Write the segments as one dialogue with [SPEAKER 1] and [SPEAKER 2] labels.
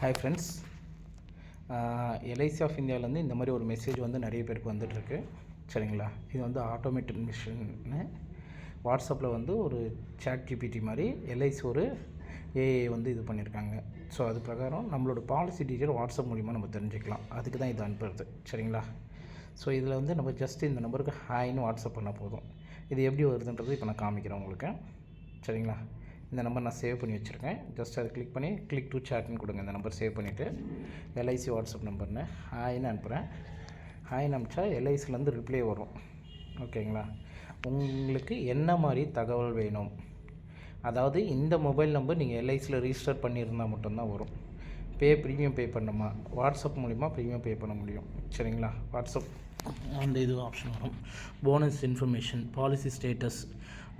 [SPEAKER 1] Hi friends LIC of இந்தியாவிலேருந்து இந்த மாதிரி ஒரு மெசேஜ் வந்து நிறைய பேருக்கு வந்துட்டுருக்கு. சரிங்களா? இது வந்து ஆட்டோமேட்டட் மிஷின்னு வாட்ஸ்அப்பில் வந்து ஒரு சேட் ஜிபிடி மாதிரி எல்ஐசி ஒரு ஏஐ வந்து இது பண்ணியிருக்காங்க. ஸோ அது பிரகாரம் நம்மளோட பாலிசி டீட்டெயில் வாட்ஸ்அப் மூலிமா நம்ம தெரிஞ்சுக்கலாம். அதுக்கு தான் இது அனுப்புறது. சரிங்களா? ஸோ இதில் வந்து நம்ம ஜஸ்ட் இந்த நம்பருக்கு ஹாய்னு வாட்ஸ்அப் பண்ணால் போதும். இது எப்படி வருதுன்றது இப்போ நான் காமிக்கிறேன் உங்களுக்கு. சரிங்களா? இந்த நம்பர் நான் சேவ் பண்ணி வச்சுருக்கேன். ஜஸ்ட் அதை கிளிக் பண்ணி கிளிக் டு சேட்னு கொடுங்க இந்த நம்பர் சேவ் பண்ணிவிட்டு எல்ஐசி வாட்ஸ்அப் நம்பர்னு ஹாய்னு அனுப்புகிறேன் ஹாய்னு அனுப்பிச்சா எல்ஐசிலேருந்து ரிப்ளை வரும். ஓகேங்களா உங்களுக்கு என்ன மாதிரி தகவல் வேணும்? அதாவது இந்த மொபைல் நம்பர் நீங்கள் எல்ஐசியில் ரிஜிஸ்டர் பண்ணியிருந்தால் மட்டும்தான் வரும். பே ப்ரீமியம் பே பண்ணணுமா வாட்ஸ்அப் மூலிமா ப்ரீமியம் பே பண்ண முடியும். சரிங்களா? வாட்ஸ்அப். அந்த இது ஆப்ஷன் வரும். Bonus information policy status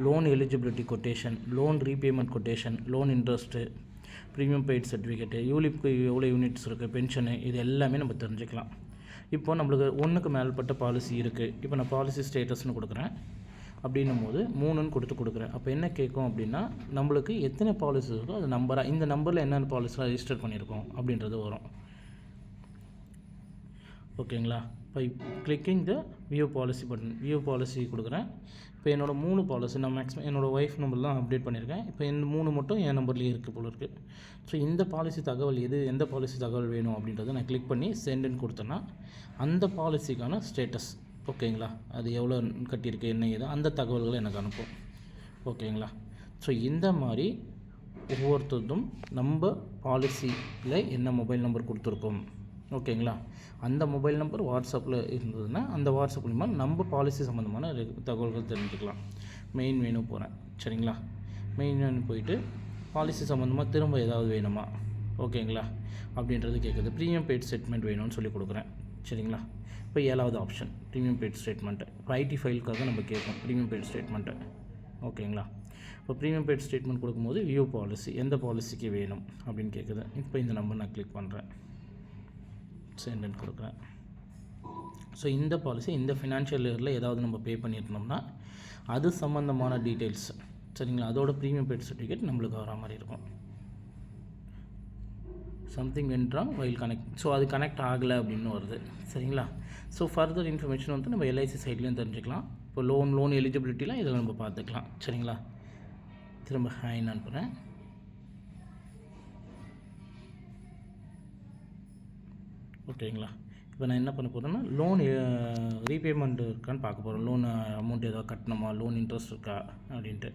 [SPEAKER 1] loan eligibility quotation loan repayment quotation loan interest premium paid certificate யூலிப்க்கு எவ்வளோ யூனிட்ஸ் இருக்குது பென்ஷனு இது எல்லாமே நம்ம தெரிஞ்சுக்கலாம். இப்போ நம்மளுக்கு ஒன்றுக்கு மேல்பட்ட பாலிசி இருக்குது இப்போ நான் பாலிசி ஸ்டேட்டஸ்னு கொடுக்குறேன். அப்படின்னும் போது மூணுன்னு கொடுத்து கொடுக்குறேன். அப்போ என்ன கேட்கும் அப்படின்னா நம்மளுக்கு எத்தனை பாலிசி இருக்கோ அது நம்பராக இந்த நம்பரில் என்னென்ன பாலிசிலாம் ரிஜிஸ்டர் பண்ணியிருக்கோம் அப்படின்றது வரும். ஓகேங்களா? இப்போ clicking the view policy button view policy கொடுக்குறேன். இப்போ என்னோடய மூணு பாலிசி நான் மேக்ஸிமம் என்னோடய ஒய்ஃப் நம்பர் தான் அப்டேட் பண்ணியிருக்கேன். இப்போ இந்த மூணு மட்டும் என் நம்பர்லேயே இருக்குது போல இருக்குது ஸோ இந்த பாலிசி தகவல் எது? எந்த பாலிசி தகவல் வேணும் அப்படின்றத நான் கிளிக் பண்ணி சென்டுன்னு கொடுத்தேன்னா அந்த பாலிசிக்கான ஸ்டேட்டஸ் ஓகேங்களா? அது எவ்வளோ கட்டியிருக்கு என்ன ஏதோ அந்த தகவல்களை எனக்கு அனுப்பும். ஓகேங்களா? ஸோ இந்த மாதிரி ஒவ்வொருத்தரும் நம்ம பாலிசியில் என்ன மொபைல் நம்பர் கொடுத்துருக்கோம். ஓகேங்களா? அந்த மொபைல் நம்பர் வாட்ஸ்அப்பில் இருந்ததுன்னா அந்த வாட்ஸ்அப் மூலிமா நம்ம பாலிசி சம்மந்தமான தகவல்கள் தெரிஞ்சுக்கலாம். மெயின் வேணும் போகிறேன் சரிங்களா? மெயின் மெனு போயிட்டு பாலிசி சம்மந்தமாக திரும்ப ஏதாவது வேணுமா? ஓகேங்களா? அப்படின்றது கேட்குது. ப்ரீமியம் பெய்ட் செட்மெண்ட் வேணும்னு சொல்லி கொடுக்குறேன். சரிங்களா? இப்போ ஏழாவது ஆப்ஷன் ப்ரீமியம் பெய்ட் ஸ்டேட்மெண்ட்டு இப்போ ஐடி ஃபைலுக்காக நம்ம கேட்போம் ப்ரீமியம் பெய்ட் ஸ்டேட்மெண்ட்டு ஓகேங்களா? இப்போ ப்ரீமியம் பெய்ட் ஸ்டேட்மெண்ட் கொடுக்கும்போது வியூ பாலிசி எந்த பாலிசிக்கு வேணும் அப்படின்னு கேட்குது இப்போ இந்த நம்பர் நான் கிளிக் பண்ணுறேன் சென்டன் கொடுக்குறேன். ஸோ இந்த பாலிசி இந்த ஃபினான்ஷியல் இயரில் ஏதாவது நம்ம பே பண்ணியிருந்தோம்னா அது சம்மந்தமான டீட்டெயில்ஸ் சரிங்களா? அதோட ப்ரீமியம் பெய்ட் சர்டிஃபிகேட் நம்மளுக்கு வர மாதிரி இருக்கும். Something went wrong while connect so அது கனெக்ட் ஆகலை அப்படின்னு வருது. சரிங்களா? ஸோ ஃபர்தர் இன்ஃபர்மேஷன் வந்து நம்ம எல்ஐசி சைட்லேயும் தெரிஞ்சுக்கலாம். இப்போ லோன் லோன் எலிஜிபிலிட்டிலாம் இதில் நம்ம பார்த்துக்கலாம். சரிங்களா? திரும்ப ஹேன்னு அனுப்புகிறேன் ஓகேங்களா? இப்போ நான் என்ன பண்ண போகிறேன்னா லோன் ரீபேமெண்ட் இருக்கான்னு பார்க்க போகிறேன் லோன் அமௌண்ட் ஏதாவது கட்டணுமா? லோன் இன்ட்ரெஸ்ட் இருக்கா? அப்படின்ட்டு.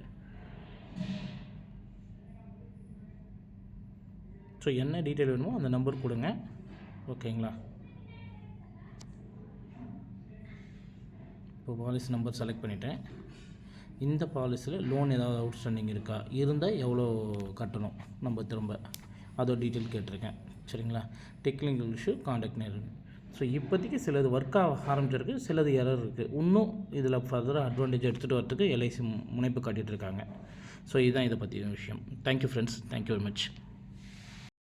[SPEAKER 1] ஸோ என்ன டீட்டெயில் வேணுமோ அந்த நம்பர் கொடுங்க. ஓகேங்களா இப்போ பாலிசி நம்பர் செலக்ட் பண்ணிட்டேன். இந்த பாலிசியில் லோன் ஏதாவது அவுட்ஸ்டாண்டிங் இருக்கா? இருந்தால் எவ்வளோ கட்டணும்? நம்ம திரும்ப அதோட டீட்டெயில் கேட்டிருக்கேன். சரிங்களா? Technical issue contact near so இப்போதைக்கு சிலது ஒர்க் ஆக ஆரம்பிச்சிருக்கு சிலது எரர் இருக்குது இன்னும் இதில் ஃபர்தராக அட்வான்டேஜ் எடுத்துகிட்டு வரத்துக்கு எல்ஐசி முனைப்பு காட்டிகிட்டு இருக்காங்க. ஸோ இதுதான் இதை பற்றிய விஷயம். Thank you friends thank you very much